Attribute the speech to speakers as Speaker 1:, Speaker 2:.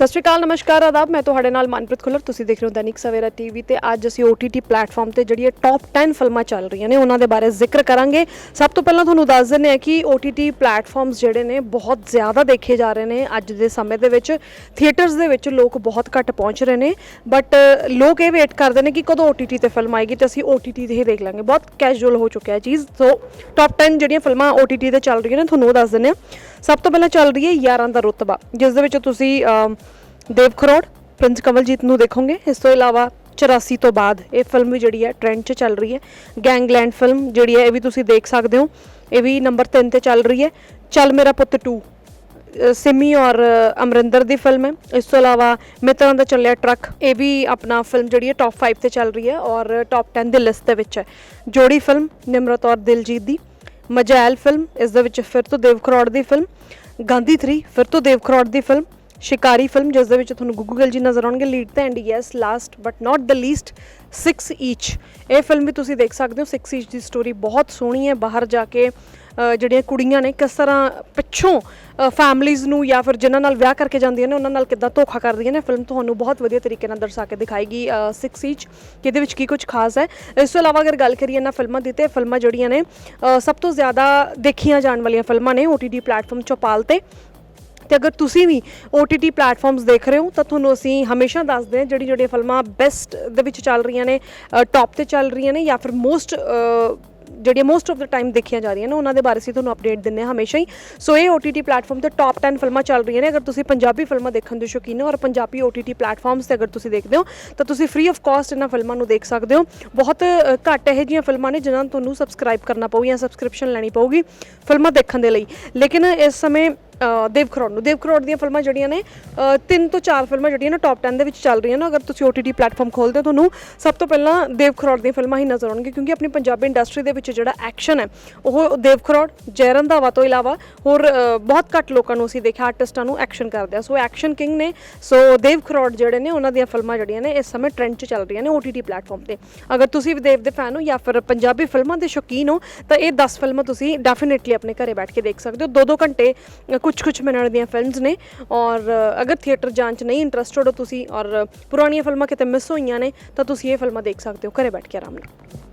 Speaker 1: ਸਤਿ ਸ਼੍ਰੀ ਅਕਾਲ, ਨਮਸਕਾਰ, ਆਦਾਬ। ਮੈਂ ਤੁਹਾਡੇ ਨਾਲ ਮਨਪ੍ਰੀਤ ਖੁੱਲਰ। ਤੁਸੀਂ ਦੇਖ ਰਹੇ ਹੋ ਦੈਨਿਕ ਸਵੇਰਾ ਟੀਵੀ ਤੇ ਅੱਜ ਅਸੀਂ OTT ਪਲੇਟਫਾਰਮ ਤੇ ਜਿਹੜੀਆਂ ਟੌਪ 10 ਫਿਲਮਾਂ ਚੱਲ ਰਹੀਆਂ ਨੇ, ਉਹਨਾਂ ਦੇ ਬਾਰੇ ਜ਼ਿਕਰ ਕਰਾਂਗੇ। ਸਭ ਤੋਂ ਪਹਿਲਾਂ ਤੁਹਾਨੂੰ ਦੱਸ ਦਿੰਦੇ ਹਾਂ ਕਿ OTT ਪਲੇਟਫਾਰਮਸ ਜਿਹੜੇ ਨੇ, ਬਹੁਤ ਜ਼ਿਆਦਾ ਦੇਖੇ ਜਾ ਰਹੇ ਨੇ। ਅੱਜ ਦੇ ਸਮੇਂ ਦੇ ਵਿੱਚ ਥੀਏਟਰਸ ਦੇ ਵਿੱਚ ਲੋਕ ਬਹੁਤ ਘੱਟ ਪਹੁੰਚ ਰਹੇ ਨੇ। ਬਟ ਲੋਕ ਇਹ ਵੇਟ ਕਰਦੇ ਨੇ ਕਿ ਕਦੋਂ OTT ਤੇ ਫਿਲਮ ਆਏਗੀ ਤੇ ਅਸੀਂ OTT ਤੇ ਹੀ ਦੇਖ ਲਾਂਗੇ। ਬਹੁਤ ਕੈਜੂਅਲ ਹੋ ਚੁੱਕਿਆ ਇਹ ਚੀਜ਼। ਸੋ ਟੌਪ 10 ਜਿਹੜੀਆਂ ਫਿਲਮਾਂ OTT ਤੇ ਚੱਲ ਰਹੀਆਂ ਨੇ, ਤੁਹਾਨੂੰ ਉਹ ਦੱਸ ਦਿੰਦੇ ਹਾਂ। ਸਭ ਤੋਂ ਪਹਿਲਾਂ ਚੱਲ ਰਹੀ ਹੈ ਯਾਰਾਂ ਦਾ ਰੁਤਬਾ, ਜਿਸ ਦੇ ਵਿੱਚ ਤੁਸੀਂ ਦੇਵ ਖਰੋੜ ਪ੍ਰਿੰਸ ਕਮਲਜੀਤ ਨੂੰ ਦੇਖੋਗੇ। ਇਸ ਤੋਂ ਇਲਾਵਾ 84 ਤੋਂ ਬਾਅਦ ਇਹ ਫਿਲਮ ਵੀ ਜਿਹੜੀ ਹੈ ਟ੍ਰੈਂਡ 'ਚ ਚੱਲ ਰਹੀ ਹੈ। ਗੈਂਗਲੈਂਡ ਫਿਲਮ ਜਿਹੜੀ ਹੈ ਇਹ ਵੀ ਤੁਸੀਂ ਦੇਖ ਸਕਦੇ ਹੋ। ਇਹ ਵੀ ਨੰਬਰ 3 ਤੇ ਚੱਲ ਰਹੀ ਹੈ। ਚੱਲ ਮੇਰਾ ਪੁੱਤ 2 ਅ, ਸਿਮੀ ਔਰ ਅਮਰਿੰਦਰ ਦੀ ਫਿਲਮ ਹੈ। ਇਸ ਤੋਂ ਇਲਾਵਾ ਮਿੱਤਰਾਂ ਦਾ ਚੱਲਿਆ ਟਰੱਕ ਇਹ ਵੀ ਆਪਣਾ ਫਿਲਮ ਜਿਹੜੀ ਹੈ ਟੌਪ 5 ਤੇ ਚੱਲ ਰਹੀ ਹੈ ਔਰ ਟੌਪ 10 ਦੀ ਲਿਸਟ ਦੇ ਵਿੱਚ ਹੈ। ਜੋੜੀ ਫਿਲਮ ਨਿਮਰਤ ਔਰ ਦਿਲਜੀਤ ਦੀ। ਮਜੈਲ ਫਿਲਮ ਇਸ ਦੇ ਵਿੱਚ ਫਿਰ ਤੋਂ ਦੇਵ ਖਰੋੜ ਦੀ ਫਿਲਮ ਗਾਂਧੀ 3 ਫਿਰ ਤੋਂ ਦੇਵ ਖਰੋੜ ਦੀ ਫਿਲਮ ਸ਼ਿਕਾਰੀ ਫਿਲਮ, ਜਿਸ ਦੇ ਵਿੱਚ ਤੁਹਾਨੂੰ ਗੁੱਗੂ ਗਿੱਲ ਜੀ ਨਜ਼ਰ ਆਉਣਗੇ ਲੀਡ ਤੇ and yes last but not the least 6 each ਇਹ ਫਿਲਮ ਵੀ ਤੁਸੀਂ ਦੇਖ ਸਕਦੇ ਹੋ 6 ਈਚ ਦੀ ਸਟੋਰੀ ਬਹੁਤ ਸੋਹਣੀ ਹੈ। ਬਾਹਰ ਜਾ ਕੇ ਜਿਹੜੀਆਂ ਕੁੜੀਆਂ ਨੇ, ਕਿਸ ਤਰ੍ਹਾਂ ਪਿੱਛੋਂ ਫੈਮਲੀਆਂ ਨੂੰ ਜਾਂ ਫਿਰ ਜਿਨ੍ਹਾਂ ਨਾਲ ਵਿਆਹ ਕਰਕੇ ਜਾਂਦੀਆਂ ਨੇ, ਉਹਨਾਂ ਨਾਲ ਕਿੱਦਾਂ ਧੋਖਾ ਕਰਦੀਆਂ ਨੇ ਫਿਲਮ ਤੁਹਾਨੂੰ ਬਹੁਤ ਵਧੀਆ ਤਰੀਕੇ ਨਾਲ ਦਰਸਾ ਕੇ ਦਿਖਾਏਗੀ 6 ਈਚ ਕਿ ਇਹਦੇ ਵਿੱਚ ਕੀ ਕੁਝ ਖਾਸ ਹੈ। ਇਸ ਤੋਂ ਇਲਾਵਾ ਅਗਰ ਗੱਲ ਕਰੀਏ ਇਹਨਾਂ ਫਿਲਮਾਂ ਦੀ, ਤੇ ਫਿਲਮਾਂ ਜਿਹੜੀਆਂ ਨੇ ਸਭ ਤੋਂ ਜ਼ਿਆਦਾ ਦੇਖੀਆਂ ਜਾਣ ਵਾਲੀਆਂ ਫਿਲਮਾਂ ਨੇ, OTT ਪਲੇਟਫਾਰਮ ਚੌਪਾਲ ਤੇ। ਤੇ ਅਗਰ ਤੁਸੀਂ ਵੀ OTT ਪਲੇਟਫਾਰਮਸ ਦੇਖ ਰਹੇ ਹੋ, ਤਾਂ ਤੁਹਾਨੂੰ ਅਸੀਂ ਹਮੇਸ਼ਾ ਦੱਸਦੇ ਹਾਂ ਜਿਹੜੀ ਜਿਹੜੀਆਂ ਫਿਲਮਾਂ ਬੈਸਟ ਦੇ ਵਿੱਚ ਚੱਲ ਰਹੀਆਂ ਨੇ ਟੌਪ ਤੇ ਚੱਲ ਰਹੀਆਂ ਨੇ ਜਾਂ ਫਿਰ ਮੋਸਟ ਜਿਹੜੀਆਂ ਮੋਸਟ ਆਫ ਦਾ ਟਾਈਮ ਦੇਖੀਆਂ ਜਾ ਰਹੀਆਂ ਨੇ, ਉਹਨਾਂ ਦੇ ਬਾਰੇ ਅਸੀਂ ਤੁਹਾਨੂੰ ਅਪਡੇਟ ਦਿੰਨੇ ਹਾਂ ਹਮੇਸ਼ਾ ਹੀ। ਸੋ ਇਹ OTT ਪਲੇਟਫਾਰਮ ਤੇ ਟੌਪ 10 ਫਿਲਮਾਂ ਚੱਲ ਰਹੀਆਂ ਨੇ। ਅਗਰ ਤੁਸੀਂ ਪੰਜਾਬੀ ਫਿਲਮਾਂ ਦੇਖਣ ਦੇ ਸ਼ੌਕੀਨ ਹੋ ਔਰ ਪੰਜਾਬੀ OTT ਪਲੇਟਫਾਰਮਸ ਤੇ ਅਗਰ ਤੁਸੀਂ ਦੇਖਦੇ ਹੋ, ਤਾਂ ਤੁਸੀਂ ਫ੍ਰੀ ਆਫ ਕਾਸਟ ਇਹਨਾਂ ਫਿਲਮਾਂ ਨੂੰ ਦੇਖ ਸਕਦੇ ਹੋ। ਬਹੁਤ ਘੱਟ ਇਹੋ ਜਿਹੀਆਂ ਫਿਲਮਾਂ ਨੇ ਜਿਨ੍ਹਾਂ ਨੂੰ ਤੁਹਾਨੂੰ ਸਬਸਕ੍ਰਾਈਬ ਕਰਨਾ ਪਊ ਜਾਂ ਸਬਸਕ੍ਰਿਪਸ਼ਨ ਲੈਣੀ ਪਊਗੀ ਫਿਲਮਾਂ ਦੇਖਣ ਦੇ ਲਈ। ਲੇਕਿਨ ਇਸ ਸਮੇਂ ਦੇਵ ਖਰੋੜ ਨੂੰ। ਦੇਵ ਖਰੋੜ ਦੀਆਂ ਫਿਲਮਾਂ ਜਿਹੜੀਆਂ ਨੇ ਤਿੰਨ ਤੋਂ ਚਾਰ ਫਿਲਮਾਂ ਜਿਹੜੀਆਂ ਨੇ ਟੌਪ 10 ਦੇ ਵਿੱਚ ਚੱਲ ਰਹੀਆਂ ਨੇ। ਅਗਰ ਤੁਸੀਂ OTT ਪਲੇਟਫਾਰਮ ਖੋਲਦੇ ਹੋ, ਤੁਹਾਨੂੰ ਸਭ ਤੋਂ ਪਹਿਲਾਂ ਦੇਵ ਖਰੋੜ ਦੀਆਂ ਫਿਲਮਾਂ ਹੀ ਨਜ਼ਰ ਆਉਣਗੀਆਂ, ਕਿਉਂਕਿ ਆਪਣੀ ਪੰਜਾਬੀ ਇੰਡਸਟਰੀ ਦੇ ਵਿੱਚ ਜਿਹੜਾ ਐਕਸ਼ਨ ਹੈ, ਉਹ ਦੇਵ ਖਰੋੜ, ਜੈ ਰੰਧਾਵਾ ਤੋਂ ਇਲਾਵਾ ਹੋਰ ਬਹੁਤ ਘੱਟ ਲੋਕਾਂ ਨੂੰ ਅਸੀਂ ਦੇਖਿਆ ਆਰਟਿਸਟਾਂ ਨੂੰ ਐਕਸ਼ਨ ਕਰਦੇ ਆ। ਸੋ ਐਕਸ਼ਨ ਕਿੰਗ ਨੇ, ਸੋ ਦੇਵ ਖਰੋੜ ਜਿਹੜੇ ਨੇ, ਉਹਨਾਂ ਦੀਆਂ ਫਿਲਮਾਂ ਜਿਹੜੀਆਂ ਨੇ, ਇਸ ਸਮੇਂ ਟ੍ਰੈਂਡ 'ਚ ਚੱਲ ਰਹੀਆਂ ਨੇ OTT ਪਲੇਟਫਾਰਮ ਤੇ। ਅਗਰ ਤੁਸੀਂ ਵੀ ਦੇਵ ਦੇ ਫੈਨ ਹੋ ਜਾਂ ਫਿਰ ਪੰਜਾਬੀ ਫਿਲਮਾਂ ਦੇ ਸ਼ੌਕੀਨ ਹੋ, ਤਾਂ ਇਹ 10 ਫਿਲਮਾਂ ਤੁਸੀਂ ਡੈਫੀਨਿਟਲੀ ਆਪਣੇ ਘਰੇ ਬੈਠ ਕੇ ਦੇਖ ਸਕਦੇ ਹੋ। 2-2 ਘੰਟੇ ਕੁਝ ਕੁਝ ਮਿੰਟ ਦੀਆਂ ਫਿਲਮਸ ਨੇ ਔਰ ਅਗਰ ਥੀਏਟਰ ਜਾਣ 'ਚ ਨਹੀਂ ਇੰਟਰਸਟਡ ਹੋ ਤੁਸੀਂ ਔਰ ਪੁਰਾਣੀਆਂ ਫਿਲਮਾਂ ਕਿਤੇ ਮਿਸ ਹੋਈਆਂ ਨੇ, ਤਾਂ ਤੁਸੀਂ ਇਹ ਫਿਲਮਾਂ ਦੇਖ ਸਕਦੇ ਹੋ, ਘਰੇ ਬੈਠ ਕੇ ਆਰਾਮ ਨਾਲ।